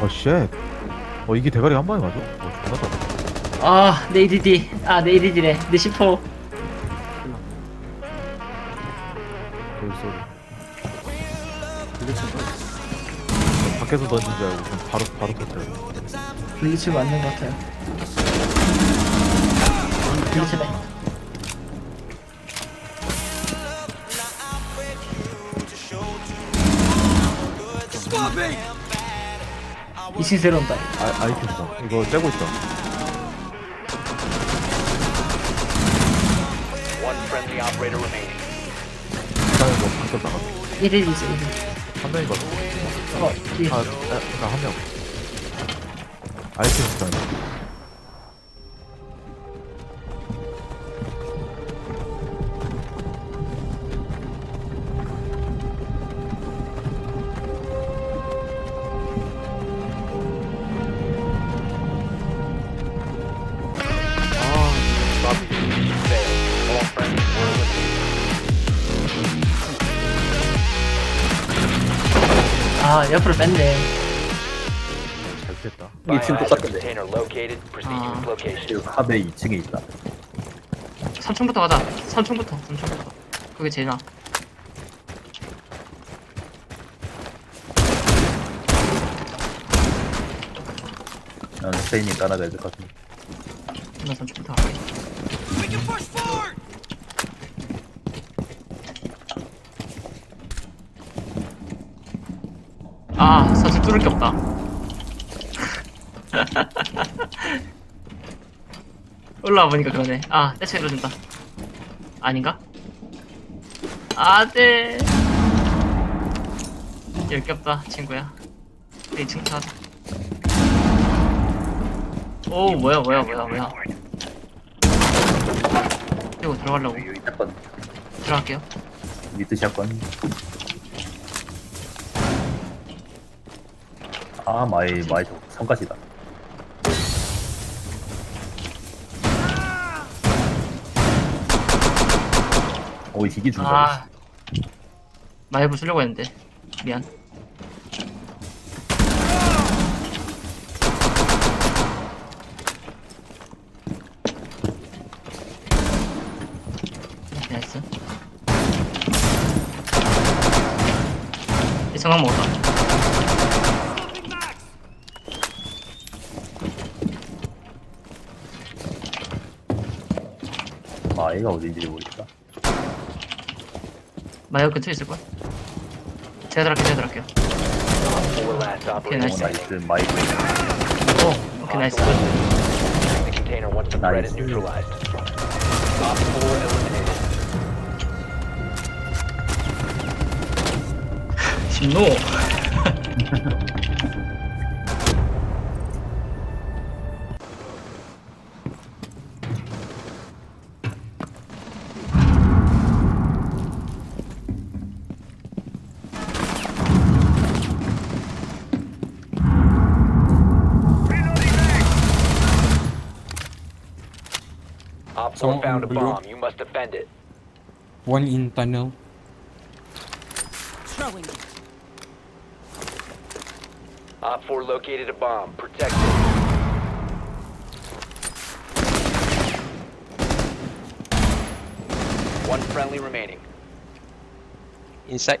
어, 쉣. 어, 이게 대가리 한 방에 맞아? 어, 존나 다 아, 내 ADD. 아, 내 ADD래. 내 10호. 여기 쏘리. 밖에서 던진 줄 알고 그냥 바로, 바로 터뜨려. 블리츠 맞는 것 같아요. 블리츠네. 이층 새로 온다. 아, 아이템 있어. 이거 째고 있다. One friendly operator remaining. 일단은 뭐 밖에 나가. 1일 있어, 1일. 한 명이 봤어. 어, 뒤에. 아, 아, 나한 명. 아이템 있어. 아, 옆으로 뺐네. 잘. 2층 Biohazard 똑같은데. container located. Proceed to its location. 지금 탑에 2층에 있다. 3층부터 가자. 3층부터, 3층부터. 그게 제일 나아. 난 스페인이 따라가야 될 것 같은데. 나 3층부터 갈게. 아, 뚫을 게 없다. 올라와 보니까 그러네. 아, 대체 이러준다. 아닌가? 아, 네. 열게 없다, 친구야. 내 2층 타자. 오, 뭐야, 뭐야, 뭐야, 뭐야. 이거 들어가려고. 샷건. 들어갈게요. 미드 샷건. 아, 마이, 마이, 저 성가시다. 오, 이 기기 준다. 아. 마이브 쓰려고 했는데. 미안. 나이스. 이 성황 먹었다. 마이가 어딘지 모르겠다. 마이브 근처에 있을걸? 제가 들어갈게요, 제가 들어갈게요. Four last Okay, 오. 나이스, 마이. 오, 오케이, 나이스. The container once the threat is Nice. neutralized. Op 4 eliminated. 진노. Someone found a blue. bomb. You must defend it. One in tunnel. Throwing. Op 4 located a bomb. Protect it. One friendly remaining. Inside.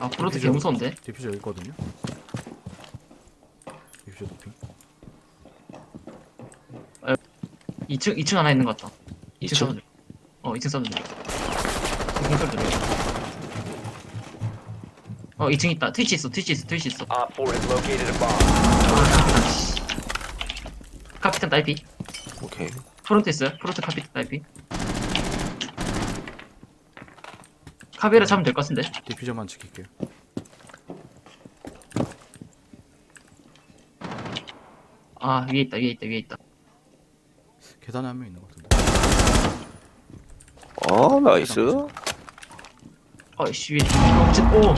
아 프로트 개 무서운데? 디퓨저 여기 있거든요. 디퓨저 도핑. 2층 2층 하나 있는 것 같다. 2층 2층? 사운드. 어 2층 사운드. 공소리 들려 어 2층 있다. 트위치 있어 트위치 있어 트위치 있어. Op 4 has located a bomb. 카피탄 딸피. 오케이. 프론트 있어요? 프론트 카피탄 딸피 카베라 잡으면 될 것 같은데. 디퓨저만 지킬게요. 아 위에 있다 위에 있다 위에 있다. 계단에 한 명 있는 것 같은데. 어, 나이스. 어이씨 위에 어, 오!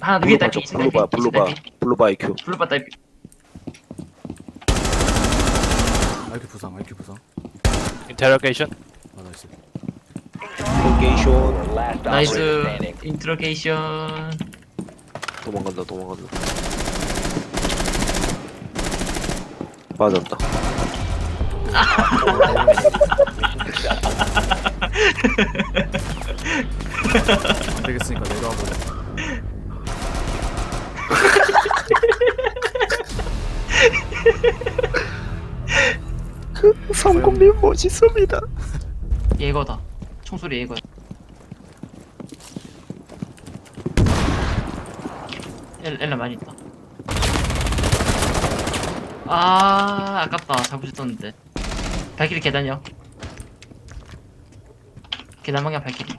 하나 더 위에 블루바, 딸피 저 2층 딸피 블루바, 2층 블루바, 블루바 IQ. 블루바 딸피. IQ 부상 IQ 부상. Interrogation. 아 나이스. 인트로게이션 도망간다, 도망간다. 맞았다. 안 되겠으니까 내려와 보자 성공님 멋있습니다. 예거다 총소리 예거야 엘, 엘라 많이 있다. 아 아깝다. 잡고 싶었는데. 발길이 계단이요 계단 방향 발길이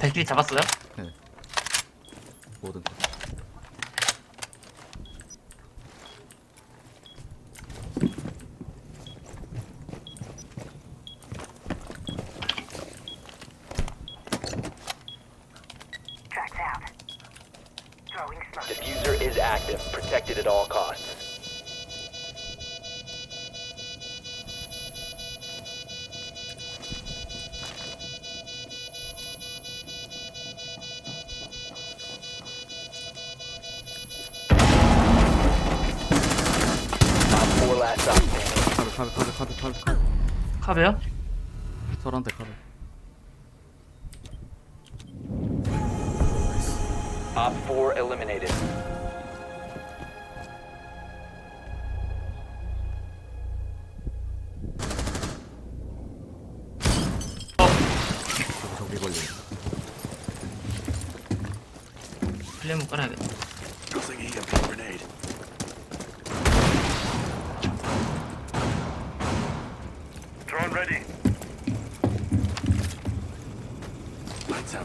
발길이 잡았어요? 뭐든 Tracks out. Throwing smoke. Diffuser is active. Protected at all costs. Op 4 last stop standing. 카드 카드 카드 카드 카드 카드 카베요? 설한테 카드 Op 4 eliminated. 플레이문 깔아야겠다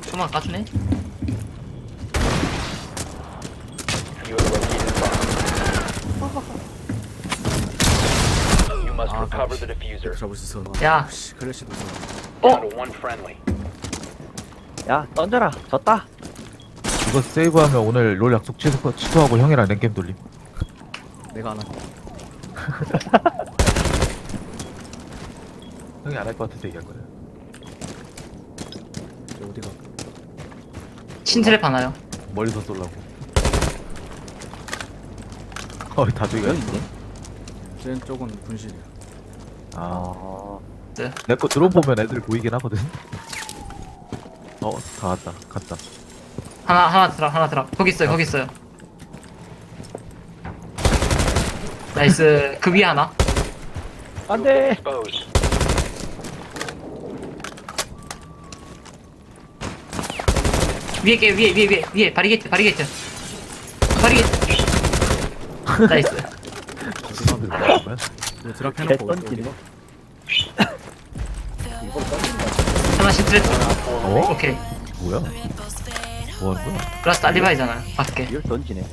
조만 까주네? You have located bomb. You must Ah, recover the diffuser. 잡을 수 있어 야. 씨 클래시도 있어 Down to one friendly. 야 던져라 졌다 이거 세이브하면 오늘 롤 약속 취소, 취소하고 형이랑 랭게임 돌림. 내가 안 할게. 형이 안 할 것 같아서 얘기한 거야 저 어디가 신트랩 하나요? 멀리서 쏠라고. 어이 다 죽여 쟤 쪽은 분실이야. 아. 네. 내 거 드론 보면 애들 보이긴 하거든. 어 다 왔다. 갔다 하나 하나 들어 하나 들어. 거기 있어요 거기 있어요. 나이스. 그 위에 하나. 안돼. Exposed. 위에 게 위에 위에 위에 위에. 바리게이트 바리게이트. 바리게이트. 나이스. 그 사람들 뭐야 이거 드랍 해놓고 던지네 하나 신트랩 어? 오케이. 뭐야 뭐 하는 거야? 라스트 알리바이잖아요 밖에. 이걸 던지네.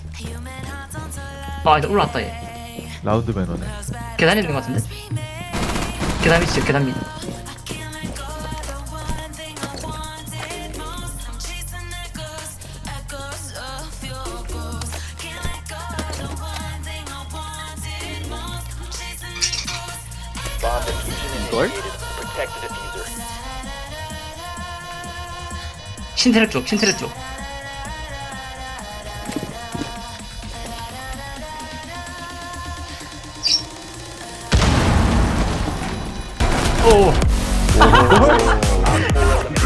아 이제 올라왔다 얘. 라운드 매너네. 계단에 있는 것 같은데? 계단 밑이요 계단 밑. Bomb diffusion initiated. Protect the diffuser. 신테레 쪽 신테레 쪽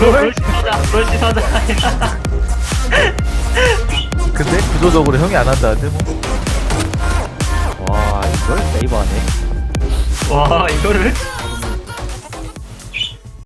오롤 씻어자 롤 씻어자 근데 구조적으로 형이 안 한다는데 뭐. 와 이걸 세이브하네. 와 이거를